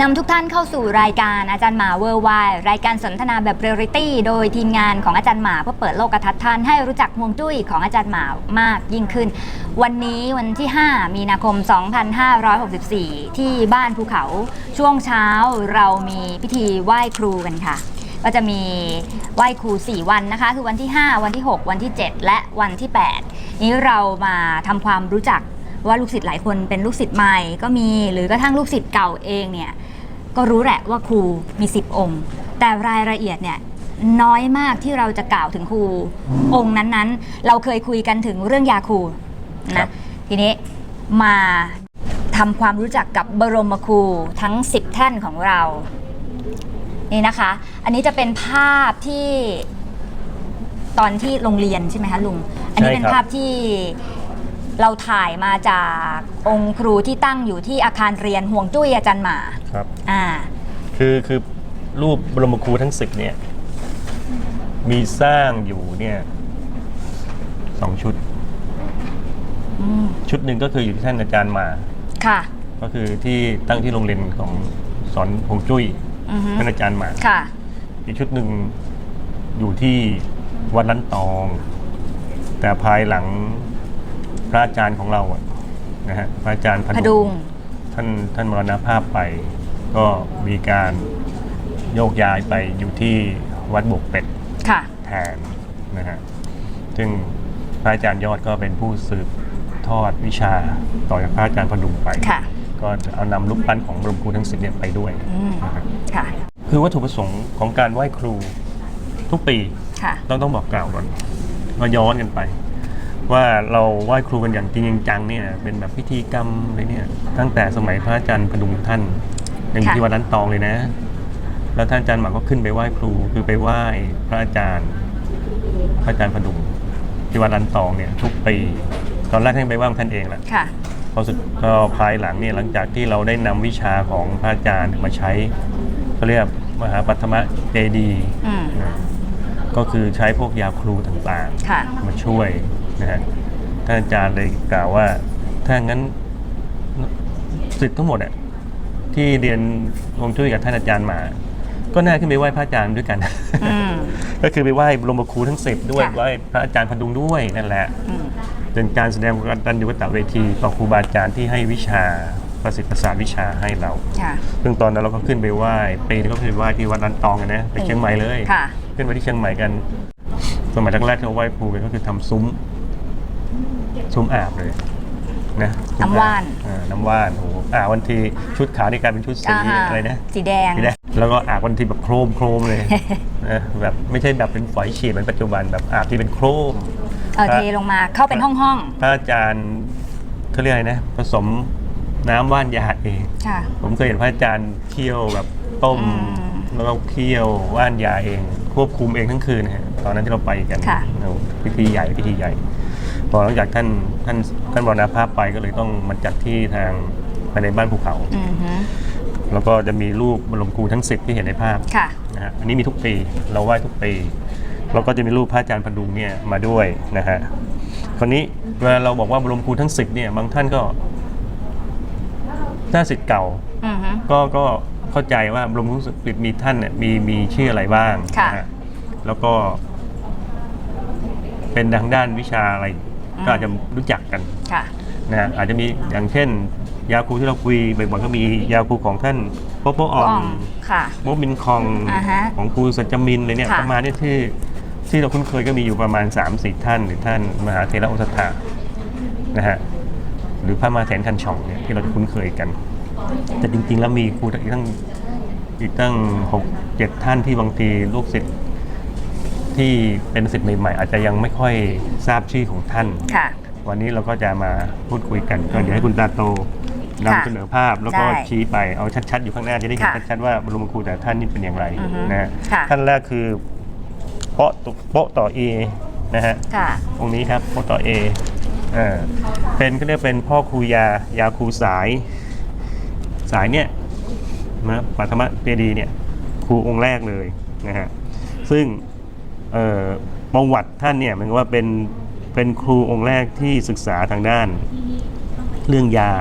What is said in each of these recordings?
นำทุกท่านเข้าสู่รายการอาจารย์หมาเวอร์ไวรายการสนทนาแบบเรียลิตี้โดยทีมงานของอาจารย์หมาเพื่อเปิดโลกทัศน์ท่านให้รู้จักฮวงจุ้ยของอาจารย์หมามากยิ่งขึ้น วันนี้วันที่ 5 มีนาคม 2564 ที่บ้านภูเขาช่วงเช้าเรามีพิธีไหว้ครูกันค่ะ ก็จะมีไหว้ครู 4 วันนะคะ คือวันที่ 5 วันที่ 6 วันที่ 7 และวันที่ 8 นี้เรามาทำความรู้จัก ว่าลูกศิษย์หลายคนเป็นลูกศิษย์ใหม่ก็มี หรือกระทั่งลูกศิษย์เก่าเองเนี่ยก็รู้แหละว่าครูมี 10 องค์ แต่รายละเอียดเนี่ยน้อยมากที่เราจะกล่าวถึงครูองค์นั้นๆ เราเคยคุยกันถึงเรื่องยาครูครันะบ ทีนี้มาทำความรู้จักกับบรมครูทั้ง 10ท่านของเรา นี่นะคะ อันนี้จะเป็นภาพที่ตอนที่โรงเรียนใช่ไหมคะลุง อันนี้ใช่เป็นครับ ภาพที่ เราถ่ายมาจากองค์ครูที่ตั้งอยู่ที่อาคารเรียนห่วงจุ้ยอาจารย์หมาครับ อ่า คือคือรูปบรมครูทั้งสิบเนี่ย มีสร้างอยู่เนี่ยสองชุด อืมชุดหนึ่งก็คืออยู่ที่ท่านอาจารย์มา ค่ะ ก็คือที่ตั้งที่โรงเรียนของสอนฮวงจุ้ยอือฮึท่านอาจารย์มา ค่ะ อีกชุดหนึ่งอยู่ที่วัดลันตอง แต่ภายหลังพ ระอาจารย์ของเราอะนะฮะพระอาจารย์พดุงท่านท่านมรณภาพไป ก็มีการโยกย้ายไปอยู่ที่วัดบกเป็ด ค่ะ แทนนะฮะ ซึ่งพระอาจารย์ยอดก็เป็นผู้สืบทอดวิชาต่อจากพระอาจารย์พดุงไป ค่ะ ก็เอานำรูปปั้นของบรมครูทั้งสิบเนี่ยไปด้วยอืมนะฮะค่ะ คือวัตถุประสงค์ของการไหว้ครูทุกปี ค่ะ ต้องต้องบอกกล่าวก่อนมาย้อนกันไป ว่าเราไหว้ครูกันอย่างจริงจังเนี่ยเป็นแบบพิธีกรรมอะไรเนี่ยตั้งแต่สมัยพระอาจารย์พดุงท่านยังอยู่ค่ะที่วัดล้านตองเลยนะ แล้วท่านอาจารย์หมาก็ขึ้นไปไหว้ครูคือไปไหว้พระอาจารย์ พระอาจารย์พดุงที่วัดล้านตองเนี่ยทุกปีตอนแรกท่านไปไหว้ของท่านเองแหละค่ะพอสุดก็ภายหลังเนี่ยหลังจากที่เราได้นำวิชาของพระอาจารย์มาใช้เขาเรียกมหาปัทมะเจดีย์อืมนะก็คือใช้พวกยาครูต่างค่ะๆมาช่วย นะฮะท่านอาจารย์เลยกล่าวว่าถ้างั้นสิทธิ์ทั้งหมดอะที่เรียนฮวงจุ้ยกับท่านอาจารย์มา ก็น่าขึ้นไปไหว้พระอาจารย์ด้วยกันอืมก็คือไปไหว้บรมครูทั้งสิบด้วยค่ะไหว้พระอาจารย์พดุงด้วยนั่นแหละอืมเป็นการแสดงกตัญญูกตเวทีต่อครูบาอาจารย์ที่ให้วิชาประสิทธิ์ประสาทวิชาให้เราค่ะซึ่งตอนนั้นเราก็ขึ้นไปไหว้ปีนึงก็ขึ้นไปไหว้ที่วัดลันตองกันนะไปเชียงใหม่เลยค่ะขึ้นไปที่เชียงใหม่กัน สมัยแรกๆที่เราไหว้ครูกันก็คือทำซุ้ม ซุ้มอาบเลยนะซุ้มน้ำว่านอาบอ่น้ำว่านโอ้โหอาบวันทีชุดขาวนี่กลายเป็นชุดสีาฮอะไรนะสีแดงสีแดงแล้วก็อาบวันทีแบบโครมโครมเลยนะแบบไม่ใช่แบบเป็นฝอยฉีดเหมือนปัจจุบันแบบอาบที่เป็นโครมเออเทลงมาเข้าเป็นห้องห้องพระอาจารย์เขาเรียกอะไรนะ ผสมน้ำว่านยาเองๆค่ะผมเคยเห็นพระอาจารย์เคี่ยวแบบต้มอืมแล้วก็เคี่ยวว่านยาเอง ควบคุมเองทั้งคืนนะฮะตอนนั้นที่เราไปกันค่ะเราพิธีใหญ่พิธีใหญ่พ อหลังจากท่านท่านท่านมรณภาพไปก็เลยต้องมาจัดที่ทางภายในบ้านภูเขา อือฮึแล้วก็จะมีรูปบรมครูทั้งสิบที่เห็นในภาพค่ะ นะฮะอันนี้มีทุกปีเราไหว้ทุกปี แล้วก็จะมีรูปพระอาจารย์พดุงเนี่ยมาด้วยนะฮะคราวนี้เวลาเราบอกว่าบรมครูทั้งสิบเนี่ยบางท่านก็หน้าสิทธิ์เก่า อือฮึ ก็ก็เข้าใจว่าบรมครูทั้งสิบมีท่านเนี่ยมีมีชื่ออะไรบ้างค่ะนะฮะแล้วก็ เป็นทางด้านวิชาอะไร ก็อาจจะรู้จักกันค่ะ นะฮะอาจจะมีอย่างเช่น ยาคูที่เราคุยบ่อยๆก็มียาคูของท่านโปโปออ่อองงค่ะโมบินคองอ่าฮะของครูสัจจมินเลยเนี่ยค่ะ ประมาณเนี้ที่ที่เราคุ้นเคยก็มีอยู่ประมาณ 3 4 ท่าน หรือท่านมหาเทระอุสถานะฮะหรือพระมหาแถนทันช่องเนี่ยที่เราจะคุ้นเคยกัน แต่จริงๆแล้วมีครูอีกตั้งอีกตั้งหกเจ็ดท่านที่บางทีลูกศิษย์ ที่เป็นศิษย์ใหม่ๆอาจจะยังไม่ค่อยทราบชื่อของท่าน ค่ะ วันนี้เราก็จะมาพูดคุยกันก็เดี๋ยวให้คุณตาโตค่ะนำเสนอภาพแล้วก็ได้ชี้ไปเอาชัดๆ อยู่ข้างหน้าจะได้เห็นค่ะชัดๆว่าบรมครูแต่ละท่านนี่เป็นอย่างไรอือฮึนะฮะค่ะ ท่านแรกคือโปะตุโปะต่อเอนะฮะ ค่ะ องค์นี้ครับโปะต่อเอเออเป็นก็เรียกเป็นพ่อครูยายาครูสาย สายเนี่ยนะปัทมเจดีย์เนี่ยครูองค์แรกเลยนะฮะซึ่งเอ่อ ประวัติท่านเนี่ยเหมันก็ว่าเป็นเป็นครูองค์แรกที่ศึกษาทางด้าน เรื่องยา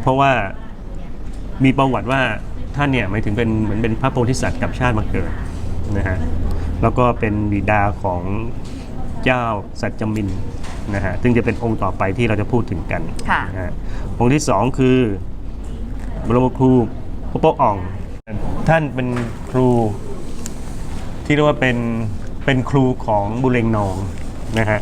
เพราะว่ามีประวัติว่าท่านเนี่ยหมายถึงเป็นเหมือนเป็นพระโพธิสัตว์กับชาติมาเกิดนะฮะแล้วก็เป็นบิดาของเจ้าสัจจมินนะฮะซึ่งจะเป็นองค์ต่อไปที่เราจะพูดถึงกันค่ะนะฮะองค์ที่สองคือบรมครูพระโปอ่อง ท่านเป็นครูที่เรียกว่าเป็น เป็นครูของบุเรงนองนะฮะ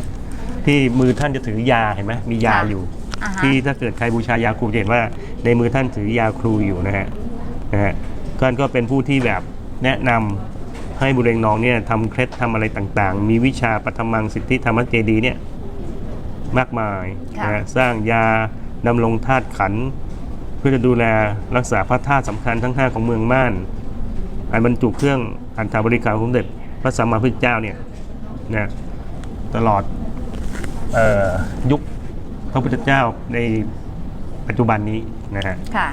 ที่มือท่านจะถือยาเห็นไหมมียาค่ะอยู่ อ่าฮะ ที่ถ้าเกิดใครบูชายาครูจะเห็นว่าในมือท่านถือยาครูอยู่นะฮะนะฮะท่านก็เป็นผู้ที่แบบแนะนำให้บุเรงนองเนี่ยทำเคล็ดทำอะไรต่างๆ มีวิชาปฐมังสิทธิธรรมเจดีย์เนี่ยมากมายค่ะ นะฮะสร้างยาดำรงธาตุขันธ์เพื่อจะดูแลรักษาพระธาตุสำคัญทั้ง5ของเมืองม่าน อันบรรจุเครื่องอันถาบริการของสมเด็จพ ระสัมมาสัมพุทธเจ้าเนี่ยนะตลอดเออยุคพระพุทธเจ้าในปัจจุบันนี้นะฮะค่ะ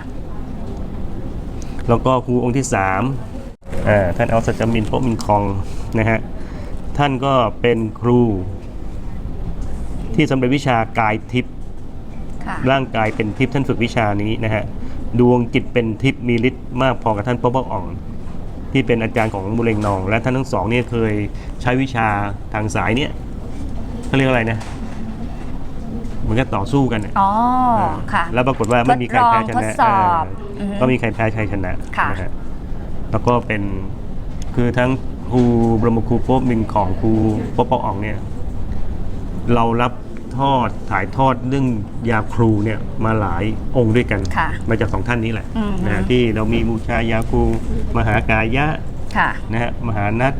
แล้วก็ครูองค์ที่สามอ่าท่านเอาสัจจมินโปะมินคองนะฮะท่านก็เป็นครู ที่สำเร็จวิชากายทิพย์ค่ะร่างกายเป็นทิพย์ท่านฝึกวิชานี้นะฮะดวงจิตเป็นทิพย์มีฤทธิ์มากพอกับท่านพ่อพ่ออ่อง ที่เป็นอาจารย์ของบุเรงนอง และท่านทั้งสองเนี่ยเคยใช้วิชาทางสายเนี่ยเขาเรียกอะไรนะเหมือนกับต่อสู้กันน่ะอ๋อค่ะแล้วปรากฏว่าไม่มีใครแพ้ชทดนะสอบเอออือฮึก็มีใครแพ้ใครชนะค่ะนะฮะแล้วก็เป็นคือทั้งครูบรมครูโป๊ะมินของครูโป๊ะปออ่องเนี่ย เรารับ ทอดถ่ายทอดเรื่องยาครูเนี่ยมาหลายองค์ด้วยกัน ค่ะมาจากสองท่านนี้แหละอือฮึนะฮะที่เรามีบูชายาครู มหากายะค่ะนะฮะมหานัต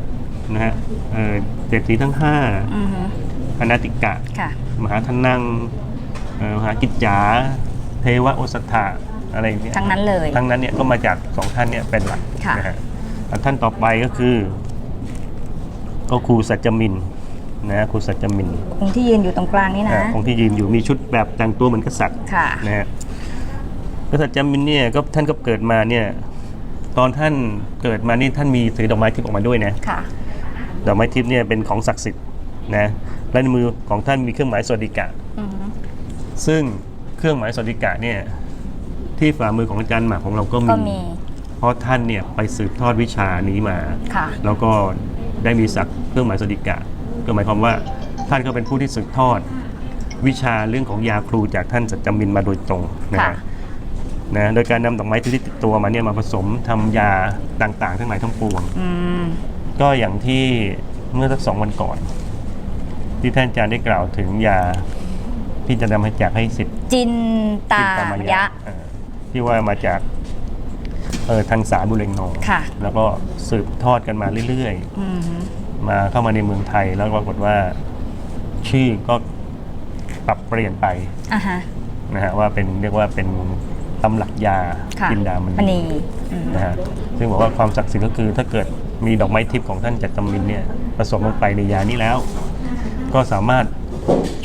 นะฮะเอ่อเศรษฐีทั้งห้าอือฮึอนาติกะ ค่ะ มหาทนังเอ่อมหากิจจาเทวโอสถะอะไรอย่างเงี้ยทั้งนั้นเลย ทั้งนั้นเนี่ยก็มาจากสองท่านเนี่ยเป็นหลักค่ะ นะฮะแล้วท่านต่อไปก็คือ ก็ครูสัจจมิน นะฮะครูสัจจมินองค์ที่ยืนอยู่ตรงกลางนี่นะอ่าองค์ที่ยืนอยู่มีชุดแบบแต่งตัวเหมือนกษัตริย์ค่ะนะฮะกษัตริย์จามินเนี่ยก็ท่านก็เกิดมาเนี่ยตอนท่านเกิดมานี่ท่านมีถือดอกไม้ทิพย์ออกมาด้วยนะค่ะดอกไม้ทิพย์เนี่ยเป็นของศักดิ์สิทธิ์นะและในมือของท่านมีเครื่องหมายสวัสดิกะอือฮึซึ่งเครื่องหมายสวัสดิกะเนี่ยที่ฝ่ามือของอาจารย์หมากของเราก็ก็มีมี เพราะท่านเนี่ยไปสืบทอดวิชานี้มาค่ะแล้วก็ได้มีศักดิ์เครื่องหมายสวัสดิกะ ก็หมายความว่าท่านก็เป็นผู้ที่สืบทอด วิชาเรื่องของยาครูจากท่านสัจจมินมาโดยตรงนะค่ะ ฮะนะโดยการนำดอกไม้ที่ติดตัวมาเนี่ยมาผสมทำยาต่างๆ ทั้งหลายทั้งปวง อืม ก็อย่างที่เมื่อสักสองวันก่อน ที่ท่านอาจารย์ได้กล่าวถึงยาที่จะนำให้จากให้สิทธิ์จินตาจิตยะ เออที่ว่ามาจากเออทางสายบุเรงนองค่ะ แล้วก็สืบทอดกันมาเรื่อย อือฮึๆ มาเข้ามาในเมืองไทย แล้วปรากฏว่า ชื่อก็ปรับเปลี่ยนไปอ่าฮะนะฮะว่าเป็นเรียกว่าเป็นตำหลักยาค่ะกินดามมณีณีอืมนะฮะซึ่งบอกว่าความศักดิ์สิทธิ์ก็คือ ถ้าเกิดมีดอกไม้ทิพย์ของท่านจักรมินเนี่ยผสมลงไปในยานี้แล้ว ก็สามารถ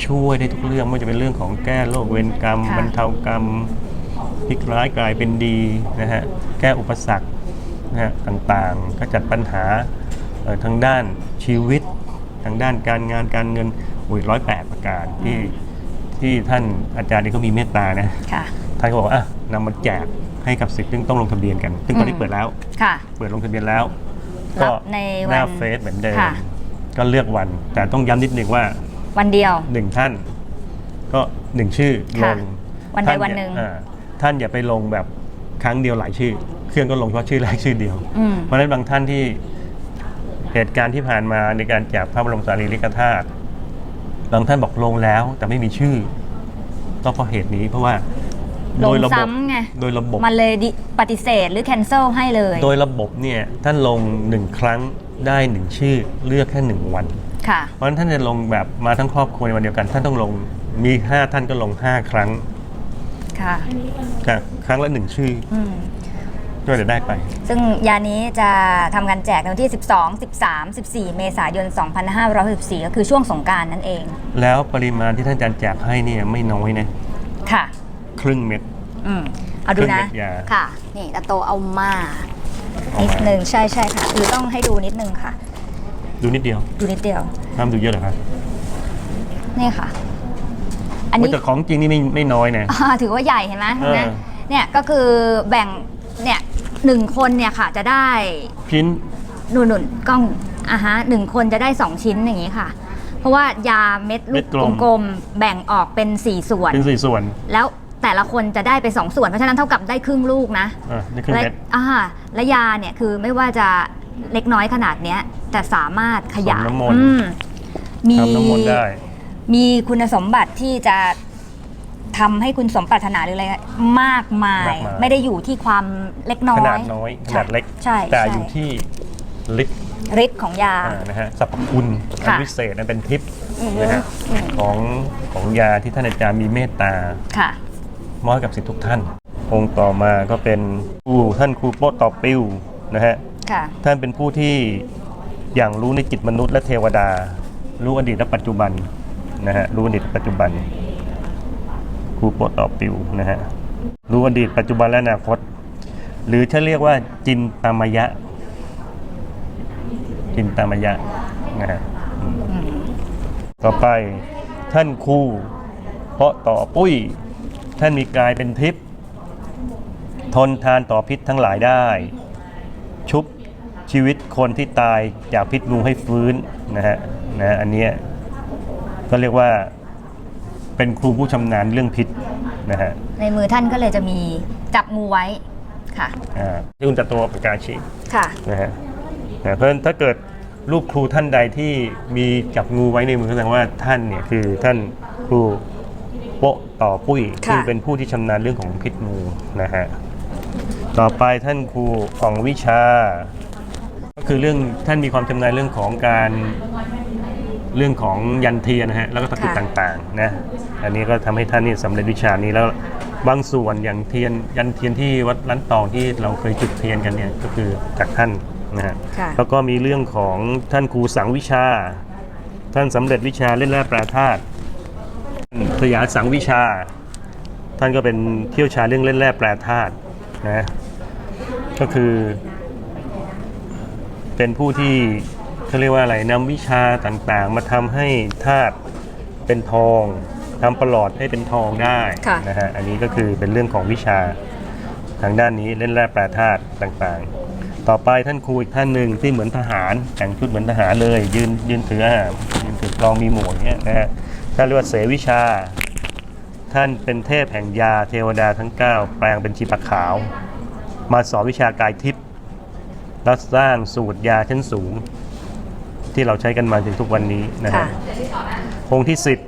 ช่วยได้ทุกเรื่องไม่ว่าจะเป็นเรื่องของแก้โรคเวรกรรมค่ะ บรรเทากรรมพลิกร้ายกลายเป็นดีนะฮะแก้อุปสรรคนะฮะต่างๆก็จัดปัญหาเอ่อ ทางด้านชีวิต ทางด้านการงานการเงินโอ้ยร้อยแปดประการที่ที่ท่านอาจารย์นี่ก็มีเมตตานะค่ะท่านก็บอกว่าอะนำมาแจกให้กับสิทธิ์ซึ่งต้องลงทะเบียนกัน ซึ่งตอนนี้อืมเปิดแล้ว ค่ะ เปิดลงทะเบียนแล้วรัก็บในหน้าวันเฟซเหมือนเดิมค่ะ ก็เลือกวัน แต่ต้องย้ำนิดนึงว่าวันเดียว หนึ่งท่าน ก็หนึ่งชื่อลค่ะงวันใดท่าวันอย่าหนึ่งอ่าท่านอย่าไปลงแบบครั้งเดียวหลายชื่อ เครื่องก็ลงเฉพาะชื่อแรกชื่อเดียว อืม เพราะฉะนั้นบางท่านที่ เหตุการณ์ที่ผ่านมาในการแจกพระบรมสารีริกธาตุบางท่านบอกลงแล้วแต่ไม่มีชื่อ ก็เพราะเหตุนี้เพราะว่าลโดงยระบบซ้ำไงโดยระบบมันเลยดิปฏิเสธหรือแคนเซิลให้เลย โดยระบบเนี่ยท่านลงหนึ่งครั้งได้หนึ่งชื่อเลือกแค่หนึ่งวันค่ะเพราะฉะนั้นท่านจะลงแบบมาทั้งครอบครัวในวันเดียวกัน ท่านต้องลงมีห้าท่านก็ลงห้าครั้งค่ะครับครั้งละหนึ่งชื่อ อืมก็จะได้ไป ซึ่งยานี้จะทำการแจกในวันที่ 12 13 14 เมษายน 2564 ก็คือช่วงสงกรารนั่นเอง แล้วปริมาณที่ท่านอาจารย์แจกให้เนี่ยไม่น้อยนะค่ะ ครึ่งเม็ด อืมเอาดูนะ เครื่องเม็ดยา ค่ะ นี่ตาโตเอามาเอามานินิดหนึ่งใช่ใช่ค่ะหรือต้องให้ดูนิดนึงค่ะ ดูนิดเดียวดูนิดเดียว ห้ามดูเยอะเหรอครับนี่ค่ะ อันนี้ แต่ของจริงนี่ไม่ไม่น้อยนะ อ่าถือว่าใหญ่เห็นไหมเห็นไหมเออเนี่ยก็คือแบ่งเนี่ย หนึ่งคนเนี่ยค่ะจะได้ชิ้นหนุนหนุนกล้องอะฮะหนึ่งคนจะได้2ชิ้นอย่างนี้ค่ะ เพราะว่ายาเม็ดลูกกลมๆแบ่งออกเป็น4ส่วน เป็นสี่ส่วน แล้วแต่ละคนจะได้ไป2ส่วน เพราะฉะนั้นเท่ากับได้ครึ่งลูกนะอะนี่คือและเม็ดอ่าและยาเนี่ยคือไม่ว่าจะเล็กน้อยขนาดเนี้ยแต่สามารถขยายสมน้ำมนต์อืมมีทำน้ำมนต์ได้มีคุณสมบัติที่จะ ทำให้คุณสมปรารถนาหรืออะไรมากมาย มากมาย ไม่ได้อยู่ที่ความเล็กน้อยขนาดน้อยขนาดเล็ก ใช่แต่ใช่อยู่ที่ฤทธิ์ฤทธิ์ของยา อ่านะฮะสรรพคุณอันค่ะวิเศษนั้นเป็นทิพย์อือฮึ นะฮะอืมของของยาที่ท่านอาจารย์มีเมตตา ค่ะ มอบให้กับสิทธิทุกท่าน องค์ต่อมาก็เป็นครูท่านครูโป๊ะตอบปิวนะฮะ ค่ะ ท่านเป็นผู้ที่อย่างรู้ในจิตมนุษย์และเทวดา รู้อดีตและปัจจุบันนะฮะรู้อดีตและปัจจุบัน ครูโป๊ะตอบปิวนะฮะรู้อดีตปัจจุบันและอนาคต หรือถ้าเรียกว่าจินตามยะ จินตามยะนะฮะต่อไปท่านครูเพราะต่อปุ้ย ท่านมีกายเป็นทิพย์ทนทานต่อพิษทั้งหลายได้ ชุบชีวิตคนที่ตายจากพิษงูให้ฟื้นนะฮะนะอันเนี้ยก็เรียกว่า เป็นครูผู้ชำนาญเรื่องพิษนะฮะในมือท่านก็เลยจะมีจับงูไว้ค่ะอ่าที่คุณจัตัวประกาศชีค่ะ นะฮะนะเพราะฉะนั้นถ้าเกิดลูกครูท่านใดที่มีจับงูไว้ในมือแสดงว่าท่านเนี่ยคือท่านครูโปะต่อปุ้ยค่ะ ซึ่งเป็นผู้ที่ชำนาญเรื่องของพิษงูนะฮะต่อไปท่านครูของวิชา ก็คือเรื่องท่านมีความชำนาญเรื่องของการ เรื่องของยันเทียนนะฮะแล้วก็ตะกรุดค่ะ ต่างๆนะอันนี้ก็ทำให้ท่านนี่สำเร็จวิชานี้แล้วบางส่วนอย่างเทียนยันเทียนที่วัดล้านตองที่เราเคยจุดเทียนกันเนี่ยก็คือจากท่านนะฮะค่ะแล้วก็มีเรื่องของท่านครูสังวิชา ท่านสำเร็จวิชาเล่นแร่แปรธาตุสยามสังวิชา ท่านก็เป็นเที่ยวชาญเรื่องเล่นแร่แปรธาตุนะก็คือ เป็นผู้ที่ เขาเรียกว่าอะไรนำวิชาต่างๆ มาทำให้ธาตุเป็นทองทำประหลอดให้เป็นทองได้ค่ะ นะฮะอันนี้ก็คือเป็นเรื่องของวิชาทางด้านนี้เล่นแร่แปรธาตุต่างๆ ต่อไปท่านครูอีกท่านหนึ่งที่เหมือนทหารแต่งชุดเหมือนทหารเลย ยืนยืนถืออาหารยืนถือกลองมีหมวกเนี้ยนะฮะท่านเรียกว่าเสวิชา ท่านเป็นเทพแห่งยาเทวดาทั้ง 9 แปลงเป็นชีปะขาว มาสอนวิชากายทิพย์และสร้างสูตรยาชั้นสูง ที่เราใช้กันมาถึงทุกวันนี้นะค่ะฮะองค์ที่สิบ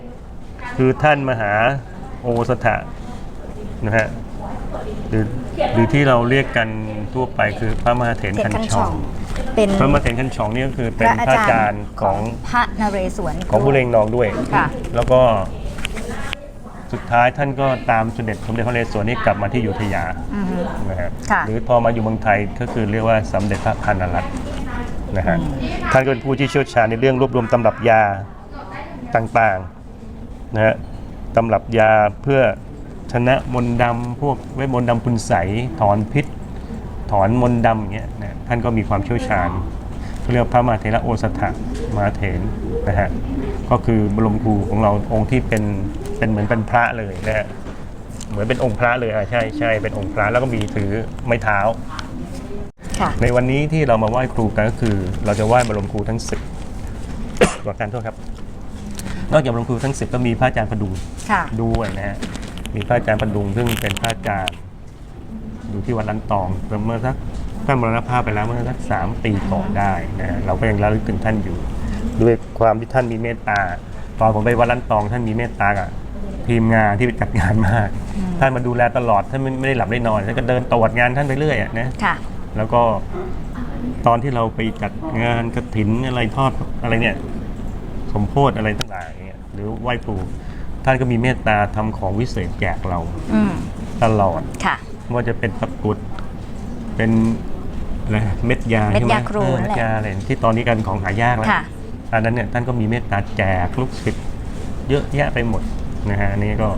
คือท่านมหาโอสถะนะฮะหรือหรือที่เราเรียกกันทั่วไปคือพระมหาเถรเจ็ดคันคันชช่อองง เป็นพระมหาเถรคันชองนี่ก็คือเป็นพระอาจารย์ของ พระนเรศวร ของผู้เรงนองด้วย ค่ะ แล้วก็สุดท้ายท่านก็ตามสมเด็จสมเด็จพระนเรศวรนี่กลับมาที่อยุธยาอือฮึ นะฮะค่ะ หรือพอมาอยู่เมืองไทยก็คือเรียกว่าสมเด็จพระพันนรัตน์ นะฮะท่านก็เป็นผู้ที่เชี่ยวชาญในเรื่องรวบรวมตำรับยาต่างๆนะฮะตำรับยาเพื่อชนะมนต์ดำพวกเวทมนต์ดำคุณใสถอนพิษ ถอนมนต์ดำอย่างเงี้ยนะท่านก็มีความเชี่ยวชาญเขาเรียกพระมาเถระโอสถะมาเถรนะฮะก็คือบรมครูของเราองค์ที่เป็นเป็นเหมือนเป็นพระเลยนะฮะเหมือนเป็นองค์พระเลยอะใช่ใช่เป็นองค์พระแล้วก็มีถือไม้เท้า ค่ะ ในวันนี้ที่เรามาไหว้ครูกันก็คือ เราจะไหว้บรมครูทั้งสิบขอการโทษครับ นอกจากบรมครูทั้งสิบก็มีพระอาจารย์พดุงค่ะ ด้วยนะฮะมีพระอาจารย์พดุงซึ่งเป็นพระอาจารย์อยู่ที่วัดลันตองเมื่อสักท่านมรณภาพไปแล้วเมื่อสักสามปีก่อนได้นะฮะเราก็ยังระลึกถึงท่านอยู่ ด้วยความที่ท่านมีเมตตาตอนผมไปวัดลันตอง ท่านมีเมตตากับทีมงานที่ไปจัดงานมาก ท่านมาดูแลตลอดท่านไม่ไม่ได้หลับได้นอนท่านก็เดินตรวจงานท่านไปเรื่อยอะนะค่ะ แล้วก็ตอนที่เราไปจัดงานกระถินอะไรทอดอะไรเนี่ย สมโพธอะไรต่างๆเนี่ยหรือไหว้ครูท่านก็มีเมตตาทำของวิเศษแจกเราอืมตลอดค่ะไม่ว่าจะเป็นตะกรุดเป็นอะไรเม็ดยาเม็ดใช่ไหมยาครูเออนั่เม็นแหละดยาอะไรที่ตอนนี้กันของหายากแล้ว ค่ะ อันนั้นเนี่ยท่านก็มีเมตตาแจกลูกศิษย์เยอะแยะไปหมดนะฮะอันนี้ก็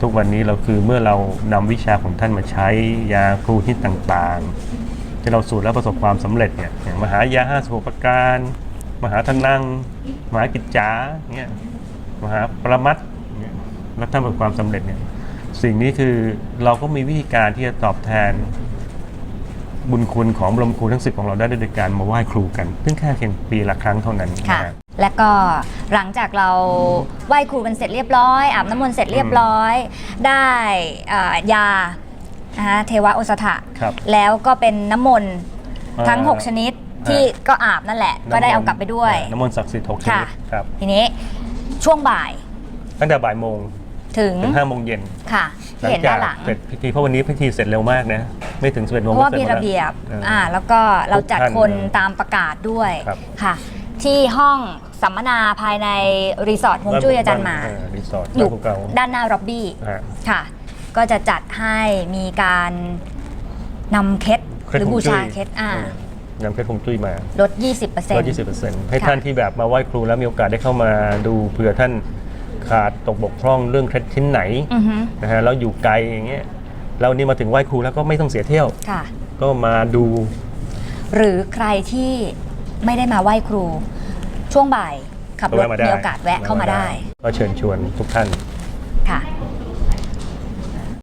ทุกวันนี้เราคือเมื่อเรานำวิชาของท่านมาใช้ยาครูที่ต่างๆ ที่เราสูตรแล้วประสบความสำเร็จเนี่ยอย่างมหายาห้าสิบหกประการ มหาทนัง มหากิจจาเนี่ยมหาประมัตถ์เนี่ยแล้วท่านประสบความสำเร็จเนี่ยสิ่งนี้คือเราก็มีวิธีการที่จะตอบแทนบุญคุณของบรมครูทั้งสิบของเราได้ด้วยการมาไหว้ครูกันซึ่งแค่เพียงปีละครั้งเท่านั้นค่ะนะฮะและก็หลังจากเราไหว้ครูกันเสร็จเรียบร้อยอาบน้ำมนต์เสร็จเรียบร้อย ได้อ่ายา นะคะเทวะโอสถะครับแล้วก็เป็นน้ำมนต์อ่าทั้ง6ชนิดที่ก็อาบนั่นแหละ ก็ได้เอากลับไปด้วย น้ำมนต์ศักดิ์สิทธิ์หกชนิดค่ะ ครับทีนี้ช่วงบ่ายตั้งแต่บ่ายโมงถึงถึงห้าโมงเย็นค่ะหลัที่เห็นจาด้ากนหลัง เสร็จพิธีเพราะวันนี้พิธีเสร็จเร็วมากนะไม่ถึงสิบเอ็ดโมงเพราะว่าก็สมีจหดระเบียบแล้วอ่า แล้วก็เราจัดทุกท่านคนตามประกาศด้วยครับ ค่ะ ที่ห้องสัมมนาภายในรีสอร์ทฮวงจุ้ยอาจารย์หมาเรีสอร์ทอยู่ บ้านภูเก่าด้านหน้าร็อบบี้ฮะค่ะ ก็จะจัดให้มีการนำเคล็ดหรือบูชาเคล็ดอ่า นำเพชรพงจุ้ยมาลด 20%ร้อยยี่สิบเปอร์เซ็นต์ให้ค่ะท่านที่แบบมาไหว้ครูแล้วมีโอกาสได้เข้ามาดูเผื่อท่านขาดตกบกพร่องเรื่องเคล็ดชิ้นไหนอือฮึนะฮะแล้วอยู่ไกลอย่างเงี้ยแล้วนี่มาถึงไหว้ครูแล้วก็ไม่ต้องเสียเที่ยว ค่ะ ก็มาดูหรือใครที่ไม่ได้มาไหว้ครู ช่วงบ่ายขับรถแวะมาได้มีโอกาสแวะเข้ามาได้ ก็เชิญชวนทุกท่าน ค่ะ